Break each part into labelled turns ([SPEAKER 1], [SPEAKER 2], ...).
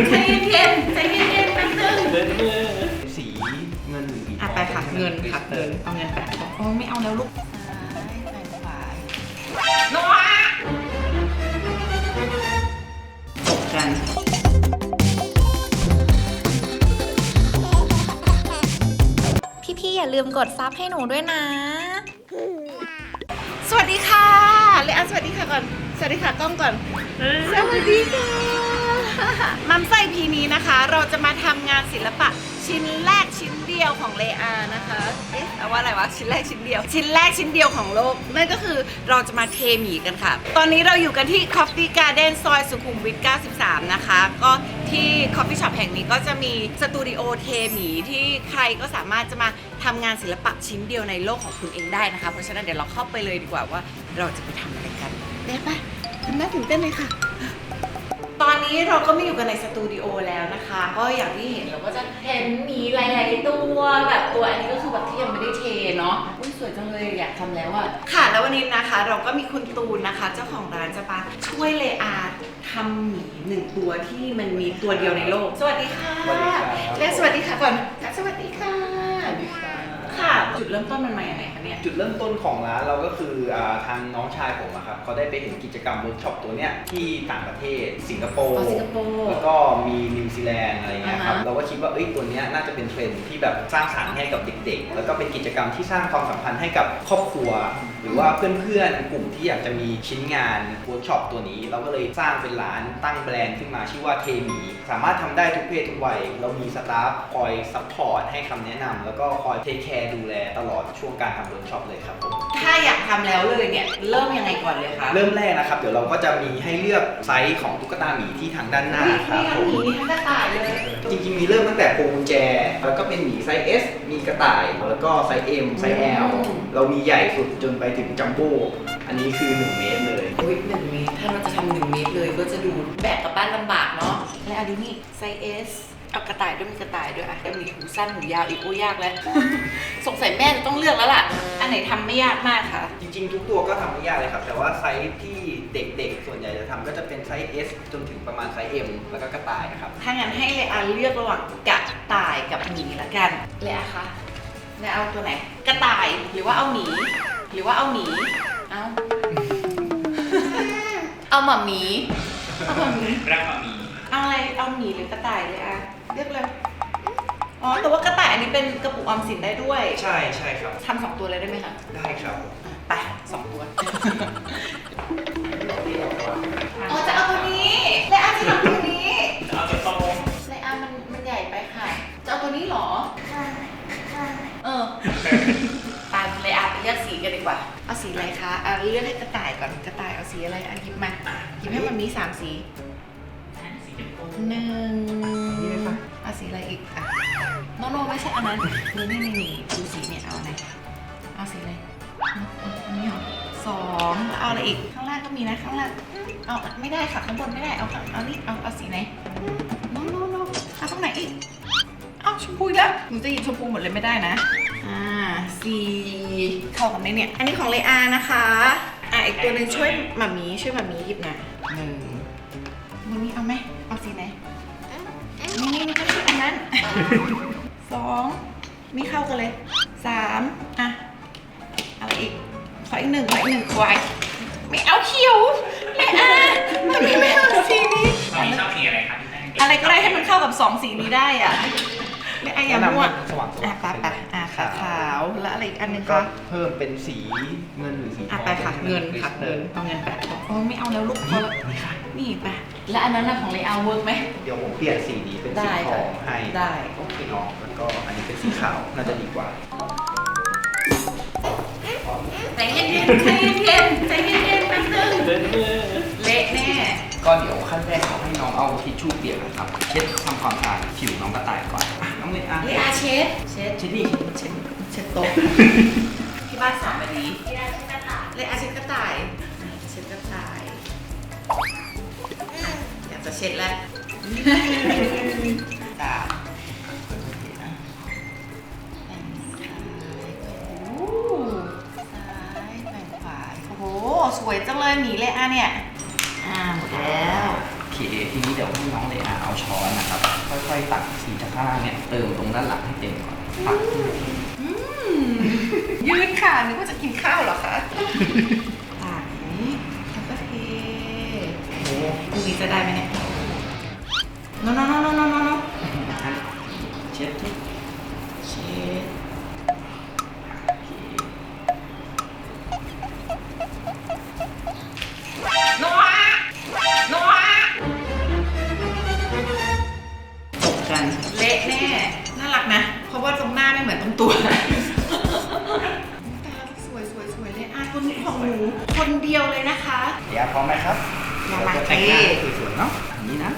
[SPEAKER 1] นๆใจเย็นๆใจเย็นๆแป๊บนึง
[SPEAKER 2] สีเงินหรือสีท
[SPEAKER 1] อะ
[SPEAKER 2] อง
[SPEAKER 1] ไปค่ะเงินค่ะเงินเอาเงินไปโอ้ไม่เอาแล้วลูกนัวจบกัน
[SPEAKER 3] พี่ๆ อย่าลืมกดซับให้หนูด้วยนะ
[SPEAKER 1] สวัสดีค่ะเลอาสวัสดีค่ะก่อน สวัสดีค่ะกล้องก่อน สวัสดีค่ะ มัมไส้พีนี้นะคะ เราจะมาทำงานศิลปะชิ้นแรกชิ้นเดียวของเลอานะคะ เอ๊ะแปลว่าอะไรวะชิ้นแรกชิ้นเดียว ชิ้นแรกชิ้นเดียวของโลก นั่นก็คือเราจะมาเทหมีกันค่ะ ตอนนี้เราอยู่กันที่ Coffee Garden ซอยสุขุมวิท 93 นะคะ ก็ที่ Coffee Shop แห่งนี้ก็จะมีสตูดิโอเทหมีที่ใครก็สามารถจะมาทำงานศิลปะชิ้นเดียวในโลกของคุณเองได้นะคะ เพราะฉะนั้นเดี๋ยวเราเข้าไปเลยดีกว่าว่าเราจะไปทำอะไรกันได้ปะทำน่าตื่นเต้นเลยค่ะ ตอนนี้เราก็ไม่อยู่กันในสตูดิโอแล้วนะคะ ก็อย่างที่เห็นเราก็จะเห็นหมีหลายๆตัวแบบตัวอันนี้ก็คือแบบที่ยังไม่ได้เทเนาะอุ้ยสวยจังเลยอยากทำแล้วอะค่ะ แล้ววันนี้นะคะเราก็มีคุณตูนนะคะ เจ้าของร้านจะมาช่วยเลอาทำหมีหนึ่งตัวที่มันมีตัวเดียวในโลก สวัสดีค่ะ
[SPEAKER 2] สวัสดีครับ
[SPEAKER 1] และสวัสดีค่ะก่อนสวัสดีค่ะ
[SPEAKER 2] สวัสดีค่ะ
[SPEAKER 1] ค่ะ จุดเริ่มต้นมันมาอย่างไรคะเนี่ย
[SPEAKER 2] จุดเริ่มต้นของร้านเราก็คืออ่าทางน้องชายผมอะครับเขาได้ไปเห็นกิจกรรมเวิร์กช็อปตัวเนี้ยที่ต่างประเทศสิงคโป
[SPEAKER 1] อ๋
[SPEAKER 2] ร์
[SPEAKER 1] อสิงคโปร์
[SPEAKER 2] แล้วก็มีนิวซีแลนด์อะไรเงี้ยครับ
[SPEAKER 1] อ่าฮะ
[SPEAKER 2] เราก็คิดว่าเอ้ยตัวเนี้ยน่าจะเป็นเทรนด์ที่แบบสร้างสรรค์ให้กับเด็กๆ แล้วก็เป็นกิจกรรมที่สร้างความสัมพันธ์ให้กับครอบครัว หรือว่าเพื่อนๆกลุ่มที่อยากจะมีชิ้นงานเวิร์กช็อปตัวนี้ เราก็เลยสร้างเป็นร้านตั้งแบรนด์ขึ้นมาชื่อว่าเทมีสามารถทำได้ทุกเพศทุกวัยเรามีสตาฟคอยซัพพอร์ตให้คำแนะนำแล้วก็คอยเทคแคร์ดูแลตลอดช่วงการทำเวิร์กช็อปเลยครับผม
[SPEAKER 1] ถ้าอยากทำแล้วเลยเนี่ยเริ่มยังไงก่อนเลยคะ
[SPEAKER 2] เริ่มแรกนะครับ เดี๋ยวเราก็จะมีให้เลือกไซส์ของตุ๊กตาหมีที่ทางด้านหน้าครับ
[SPEAKER 1] มี
[SPEAKER 2] ผ
[SPEAKER 1] ทั้งห
[SPEAKER 2] ม
[SPEAKER 1] มีมีทั้งกระต่ายเลย
[SPEAKER 2] จริงๆมีเริ่มตั้งแต่พวงกุญแจ แล้วก็เป็นหมีไซส์ S มีกระต่าย แล้วก็ไซส์ M ไซส์ L เรามีใหญ่สุดจนไปถึงจัมโบ้อันนี้คือ 1 เมตรเลย
[SPEAKER 1] วิหนึ่งเมตรถ้าเราจะทำหนึ่งเมตรเลยก็จะดูแบกกลับบ้านลำบากเนาะและอันนี้นี่ไซส์ S เอากระต่ายด้วยมีกระต่ายด้วยอะแล้วมีหูสั้นหูยาวอีกโอ้ยากแล้ว สงสัยแม่จะต้องเลือกแล้วล่ะ อันไหนทำไม่ยากมากค่ะ
[SPEAKER 2] จริงๆ ทุกตัวก็ทำไม่ยากเลยครับ แต่ว่าไซส์ที่เด็กๆ ส่วนใหญ่จะทำก็จะเป็นไซส์ S จนถึงประมาณไซส์ M แล้วก็กระต่ายครับ
[SPEAKER 1] ถ้างั้นให้เลอาเลือกระหว่างกระต่ายกับหมีละกันเลอาคะเลอาเอาตัวไหน กระต่ายหรือว่าเอาหมี หรือว่าเอาหมีเอา เอาหมาหมี เอาหมาหมี
[SPEAKER 4] รักมามี
[SPEAKER 1] เอาอะไร เอาหมีหรือกระต่ายเลยอะเลือกเลย อ๋อ แต่ว่ากระต่ายอันนี้เป็นกระปุกออมสินได้ด้วย
[SPEAKER 2] ใช่ใช่ครับ
[SPEAKER 1] ทำสองตัวเลยได้ไหมคะ
[SPEAKER 2] ได้ครับ
[SPEAKER 1] ไปสองตัว เลือกให้กระต่ายก่อนกระต่ายเอาสีอะไรอะหยิบมาหยิบให้มันมีสามสี
[SPEAKER 4] สีชมพู
[SPEAKER 1] หนึ่ง
[SPEAKER 2] นี่เลยปะ
[SPEAKER 1] เอาสีอะไรอีกอะโนโนไม่ใช่อันนั้นนี่นี่นี่นี่ดูสีเนี่ยเอาไหนเอาสีอะไรเอาอันนี้เหรอสองแล้วเอาอะไรอีกข้างล่างก็มีนะข้างล่างเอาไม่ได้ค่ะข้างบนไม่ได้เอาข้างเอานี่เอาเอาสีไหนโนโนโนเอาตรงไหนอีกเอาชมพูอีกแล้วหนูจะหยิบชมพูหมดเลยไม่ได้นะ อ่าสีเข้ากันไหมเนี่ย อันนี้ของเลอานะคะ อะอีกตัวหนึ่งช่วยหมามีช่วยหมามีหยิบหน่อยหนึ่งมันนี้เอาไหมเอาสีไหนนี่นี่นี่ก็คืออันนั้นสองนี่เข้ากันเลยสามอะอะไรอีกขออีกหนึ่งขออีกหนึ่งควายไม่เอาเขียวไม่อะมันไม่ไม่เอาสีนี้
[SPEAKER 4] มามีชอบสีอะไรครับพี่แป้ง
[SPEAKER 1] อะไรก็ได้ให้มันเข้ากับสองสีนี้ได้อะ ไม่ไอ้อย่ามั่ว
[SPEAKER 2] สว่างๆ
[SPEAKER 1] อะไปไปอะขาวขาวแล้วอะไรอีกอันหนึง
[SPEAKER 2] ก็
[SPEAKER 1] ก็
[SPEAKER 2] เพิ่มเป็นสีเงินหรือสีท
[SPEAKER 1] อะ
[SPEAKER 2] อง
[SPEAKER 1] ไปค่ะเงินค่ะเงินเอาเงินไปโอ้ไม่เอาแล้วลูกพอแล้วนี่ไปแล้วอันนั้นน่ะของเลอาเวิร์กไหม
[SPEAKER 2] เดี๋ยวผมเปลี่ยนสีนี้เป็นสี
[SPEAKER 1] ได้
[SPEAKER 2] ท
[SPEAKER 1] ค่ะ
[SPEAKER 2] องให้
[SPEAKER 1] ได้โอเค
[SPEAKER 2] น้องแล้วก็อันนี้เป็นสีขาวน่าจะดีกว่า
[SPEAKER 1] ใจเย็นๆใจเย็นๆใจเย็นๆแป๊บนึงเละแน่
[SPEAKER 2] ก็เดี๋ยวขั้นแรกเขาให้น้องเอาทิชชู่เปียกนะครับเช็ดทำความสะอาดผิวน้องกระต่ายก่อนอะ
[SPEAKER 1] ดเช็ด
[SPEAKER 2] เช็ดดิ
[SPEAKER 1] เช็ดเช็ดโต๊ะที่บ้านสอนแบบนี้เลอาเช็ดกระต่ายเลอาเช็ดกระต่ายเช็ดกระต่ายอะอยากจะเช็ดแล้วตาโอ้โหซ้ายไปขวาโอ้โหสวยจังเลยหมีเลยอะเนี่ย อ่าหมดแล้ว
[SPEAKER 2] โอเค ทีนี้เดี๋ยวให้น้องเลยอาเอาช้อนนะครับ ค่อยๆ ตักสีจากข้างล่างเนี่ยเติมตรงด้านหลังให้เต็มก่อนตักขึ้นมาที
[SPEAKER 1] ยืนค่ะนึกว่าจะกินข้าวเหรอคะอ่านี้แล้วก็เทโอ้พรุ่งนี้จะได้ไหมเนี่ยโนโนโเละแน่ น่ารักนะ เพราะว่าตรงหน้าไม่เหมือนตรงตัวตาสวยสวยสวยเลยอะตัวนี้ของหนูคนเดียวเลยนะคะ
[SPEAKER 2] เดี๋ยวพร้อมไหมครับ
[SPEAKER 1] มามา
[SPEAKER 2] เดี๋ยวจะแต่งหน้าสวยๆเนาะอันนี้นะ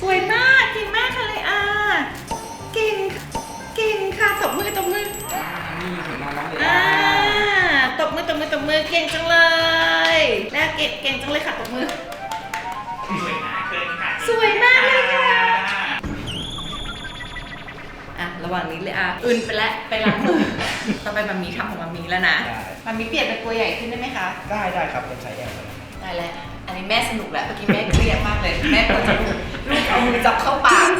[SPEAKER 1] สวยมากเก่งมากค่ะเลยอะเก่งเก่งค่ะตบมือตบมือ
[SPEAKER 2] นี่ผลงานน้องเลย
[SPEAKER 1] อ่า
[SPEAKER 2] อะ
[SPEAKER 1] ตบมือตบมือตบมือเก่งจังเลย แล้วเก่งเก่งจังเลยค่ะตบมือ ระหว่างนี้เลยอะอื่นไปแล้วไปล้างมือต่อไปมันมีทำของมันมีแล้วนะ
[SPEAKER 2] ได้
[SPEAKER 1] มันมีเปลี่ยนเป็นตัวใหญ่ขึ้นได้ไหมคะ
[SPEAKER 2] ได้ได้ครับเป็นไซส์ L เลย
[SPEAKER 1] ได้แล้วอันนี้แม่สนุกแล้วเมื่อกี้แม่เครียดมากเลย แม่ปวดจมูกลูกเอามือจับเข้าปาก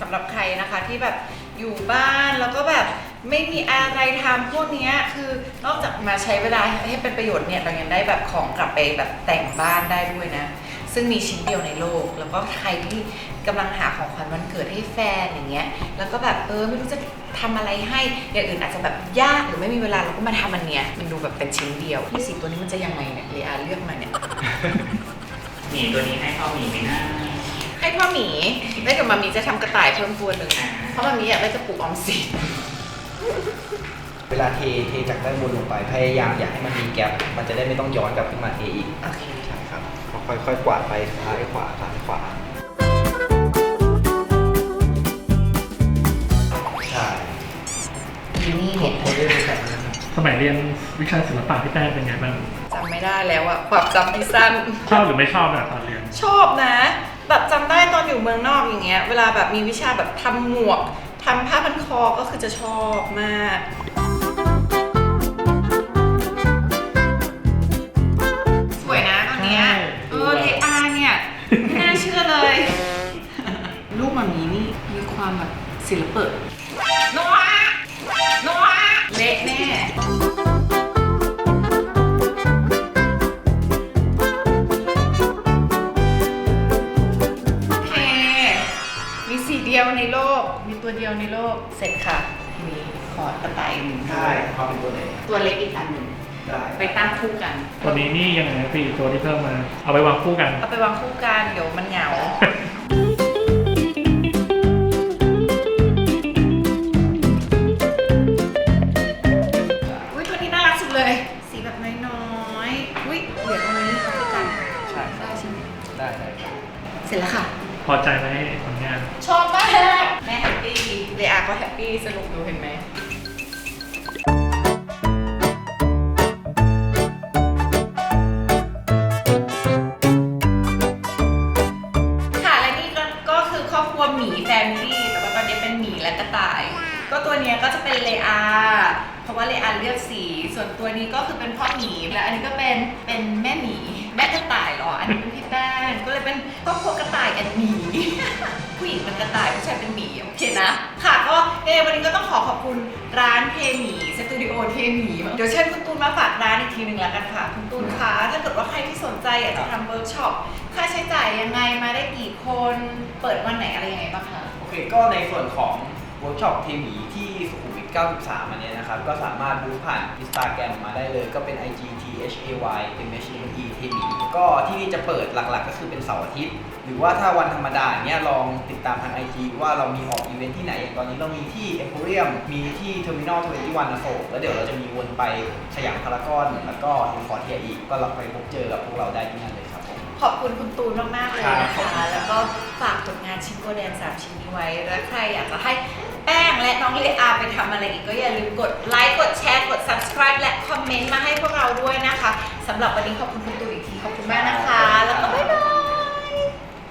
[SPEAKER 1] สำหรับใครนะคะที่แบบอยู่บ้านแล้วก็แบบ ไม่มีอะไรทำพวกเนี้ยคือนอกจากมาใช้เวลาให้เป็นประโยชน์เนี่ยเรายังได้แบบของกลับไปแบบแต่งบ้านได้ด้วยนะ ซึ่งมีชิ้นเดียวในโลก แล้วก็ใครที่กำลังหาของขวัญวันเกิดให้แฟนอย่างเงี้ย แล้วก็แบบเออไม่รู้จะทำอะไรให้อย่างอื่นอาจจะแบบยากหรือไม่มีเวลาเราก็มาทำอันเนี้ยมันดูแบบเป็นชิ้นเดียวที่สีตัวนี้มันจะยังไงเนี่ยเรียเลือกมาเนี่ย
[SPEAKER 4] หมีตัวนี้ให้พ่อหมีไหมนะ
[SPEAKER 1] ให้พ่อหมีได้กับมามีจะทำกระต่ายเพิ่มตัวหนึ่งเพราะมามีอยากได้จะปลูกออมสิน
[SPEAKER 2] เวลาเทเทจากด้านบนลงไป พยายามอย่าให้มันมีแกลบมันจะได้ไม่ต้องย้อนกลับขึ้นมาเทอีก
[SPEAKER 1] โอเค
[SPEAKER 2] ใช่ครับค่อยๆกวาดไปซ้ายขวาซ้ายขวา ใช่
[SPEAKER 1] นี่เนี่ย
[SPEAKER 2] โคเดอร์แบบนั้น
[SPEAKER 5] สมัยเรียนวิชาศิลปะพี่แป้งเป็นไงบ้าง
[SPEAKER 1] จำไม่ได้แล้วอะความจำที่สั้น
[SPEAKER 5] ชอบหรือไม่ชอบอะตอนเรียน
[SPEAKER 1] ชอบนะ แบบจำได้ตอนอยู่เมืองนอกอย่างเงี้ย เวลาแบบมีวิชาแบบทำหมวกทำผ้าพันคอก็คือจะชอบมาก สวยนะตอนเนี้ย
[SPEAKER 5] ใช่
[SPEAKER 1] เออเลอาเนี่ยไม่น่าเชื่อเลย ลูกมามีนี่มีความแบบศิลปะนัวนั ตัว
[SPEAKER 2] ไหน
[SPEAKER 1] ตัวเล็กอีกอันหนึ่ง
[SPEAKER 2] ได้
[SPEAKER 1] ไปตั้งคู่กัน
[SPEAKER 5] ตัวนี้นี่ยังไงนะพี่ตัวที่เพิ่มมา เอาไปวางคู่กัน
[SPEAKER 1] เอาไปวางคู่กันเดี๋ยวมันเหงา อุ้ยตัวนี้น่ารักสุดเลย สีแบบน้อยๆ อุ้ยเดี๋ยวตรงนี้เอาคู่กัน
[SPEAKER 2] ใช่
[SPEAKER 1] ได้ใช่ไหม
[SPEAKER 2] ได้ได้ครับ
[SPEAKER 1] เสร็จแล้วค่ะ
[SPEAKER 5] พอใจไหมผลงาน
[SPEAKER 1] ชอบมาก แม่แฮปปี้เลอาก็แฮปปี้สนุกดูเห็นไหม หมีแฟมิลี่แต่ว่าตอนนี้เป็นหมีและกระต่าย ก็ตัวเนี้ยก็จะเป็นเลอาเพราะว่าเลอาเลือกสี ส่วนตัวนี้ก็คือเป็นพ่อหมีและอันนี้ก็เป็นเป็นแม่หมีแม่กระต่ายเหรออันนี้เป็นพี่แป้งก็เลยเป็นครอบครัวกระต่ายกันหมี ผู้หญิงเป็นกระต่ายผู้ชายเป็นหมีโอเคนะ ค่ะก็เอวันนี้ก็ต้องขอขอบคุณร้านเทหมีสตูดิโอเทหมีเดี๋ยวเชิญคุณตูนมาฝากร้านอีกทีหนึ่งแล้วกันค่ะคุณตูนคะถ้าเกิดว่าใครที่สนใจอยากจะทำเวิร์กช็อป ค่าใช้จ่ายยังไงมาได้กี่คน เปิดวันไหนอะไรยังไงบ้างคะ
[SPEAKER 2] โอเค ก็ในส่วนของเวิร์กช็อปเทหมีที่สุขุมวิท 93 อันเนี้ยนะครับ ก็สามารถดูผ่าน Instagram มมาได้เลย ก็เป็น IG T H A Y M H E E เทหมีก็ที่นี่จะเปิดหลักๆ ก็คือเป็นเสาร์อาทิตย์ หรือว่าถ้าวันธรรมดาเนี้ยลองติดตามทาง IG ว่าเรามีออกอีเวนท์ที่ไหน อย่างตอนนี้เรามีที่ Emporium มีที่ Terminal 21อโศกแล้วเดี๋ยวเราจะมีวนไปสยามพารากอน แล้วก็อินฟอร์เทียอีก ก็เราไปพบเจอกับพวกเราได้ที่นั่นเลยครับ
[SPEAKER 1] ขอบคุณคุณตูนมากๆเลยนะ
[SPEAKER 2] ครั
[SPEAKER 1] คะ
[SPEAKER 2] บ
[SPEAKER 1] แล้วก็ฝากผลงานชิ้นโกแดนสามชิ้นนี้ไว้ แล้วใครอยากจะให้แป้งและน้องเลอาไปทำอะไรอีกก็อย่าลืมกดไลค์กดแชร์กด subscribe และคอมเมนต์มาให้พวกเราด้วยนะคะสำหรับวันนี้ขอบคุณคุณตูนอีกทีขอบคุณมากนะคะ